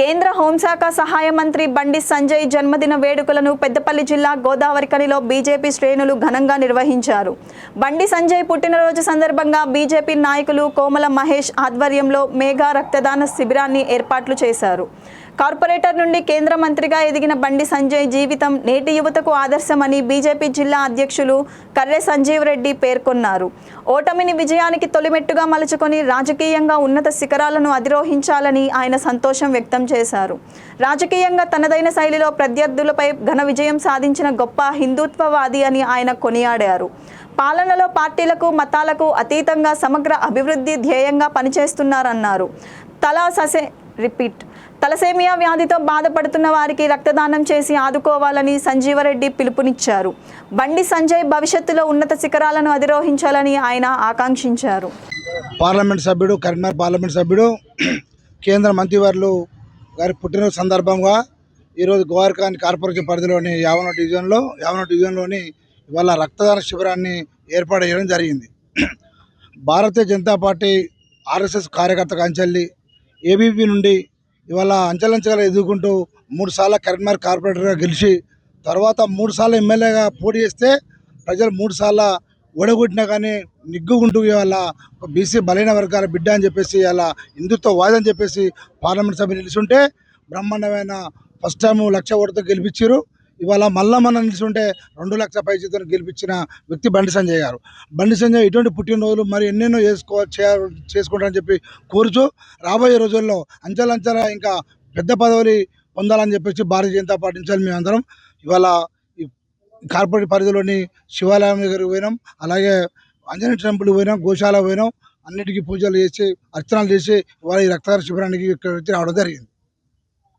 కేంద్ర హోంశాఖ సహాయ మంత్రి బండి సంజయ్ జన్మదిన వేడుకలను పెద్దపల్లి జిల్లా గోదావరికనిలో బీజేపీ శ్రేణులు ఘనంగా నిర్వహించారు. బండి సంజయ్ పుట్టినరోజు సందర్భంగా బీజేపీ నాయకులు కోమల మహేష్ ఆధ్వర్యంలో మేఘా రక్తదాన శిబిరాన్ని ఏర్పాట్లు చేశారు. కార్పొరేటర్ నుండి కేంద్ర మంత్రిగా ఎదిగిన బండి సంజయ్ జీవితం నేటి యువతకు ఆదర్శమని బీజేపీ జిల్లా అధ్యక్షులు కర్రె సంజీవ్ రెడ్డి పేర్కొన్నారు. ఓటమిని విజయానికి తొలిమెట్టుగా మలుచుకొని రాజకీయంగా ఉన్నత శిఖరాలను అధిరోహించాలని ఆయన సంతోషం వ్యక్తం చేశారు. రాజకీయంగా తనదైన శైలిలో ప్రత్యర్థులపై ఘన విజయం సాధించిన గొప్ప హిందుత్వవాది అని ఆయన కొనియాడారు. పాలనలో పార్టీలకు మతాలకు అతీతంగా సమగ్ర అభివృద్ధి ధ్యేయంగా పనిచేస్తున్నారన్నారు. తలా ససే రిపీట్ తలసేమియా వ్యాధితో బాధపడుతున్న వారికి రక్తదానం చేసి ఆదుకోవాలని సంజీవరెడ్డి పిలుపునిచ్చారు. బండి సంజయ్ భవిష్యత్తులో ఉన్నత శిఖరాలను అధిరోహించాలని ఆయన ఆకాంక్షించారు. పార్లమెంట్ సభ్యుడు కరీంనగర్ పార్లమెంట్ సభ్యుడు కేంద్ర మంత్రివర్లు గారి పుట్టినరోజు సందర్భంగా ఈరోజు గోవార్కాని కార్పొరేషన్ పరిధిలోని యావన డివిజన్లో యావన డివిజన్లోని ఇవాళ రక్తదాన శిబిరాన్ని ఏర్పాటు చేయడం జరిగింది. భారతీయ జనతా పార్టీ ఆర్ఎస్ఎస్ కార్యకర్త అంచెల్లి ఏబీపీ నుండి ఇవాళ అంచెలంచెలుగా ఎదుర్కొంటూ మూడు సార్లు కరీంనగర్ కార్పొరేటర్గా గెలిచి తర్వాత మూడు సార్లు ఎమ్మెల్యేగా పోటీ చేస్తే ప్రజలు మూడుసార్లు ఓడగొట్టినా కానీ నిగ్గుకుంటూ ఇవాళ ఒక బీసీ బలైన వర్గాల బిడ్డ అని చెప్పేసి ఇలా హిందుత్వ వాది అని చెప్పేసి పార్లమెంట్ సభ నిలుచుంటే బ్రహ్మాండమైన ఫస్ట్ టైం లక్ష ఓటుతో గెలిపించారు. ఇవాళ మళ్ళా మనం నిలుచుంటే రెండు లక్షల పైసలతో గెలిపించిన వ్యక్తి బండి సంజయ్ గారు. బండి సంజయ్ ఇటువంటి పుట్టినరోజులు మరి ఎన్నెన్నో చేసుకో చేసుకుంటారని చెప్పి కోరుచు రాబోయే రోజుల్లో అంచెలంచెల ఇంకా పెద్ద పదవులు పొందాలని చెప్పేసి భారతీయ జనతా పార్టీ నుంచి మేమందరం ఇవాళ కార్పొరేట్ పరిధిలోని శివాలయం దగ్గరికి పోయినాం. అలాగే ఆంజనేయ టెంపుల్ పోయినాం గోశాల పోయినాం. అన్నిటికీ పూజలు చేసి అర్చనలు చేసి వారి రక్తదాన శిబిరానికి ఇక్కడ వచ్చి రావడం జరిగింది.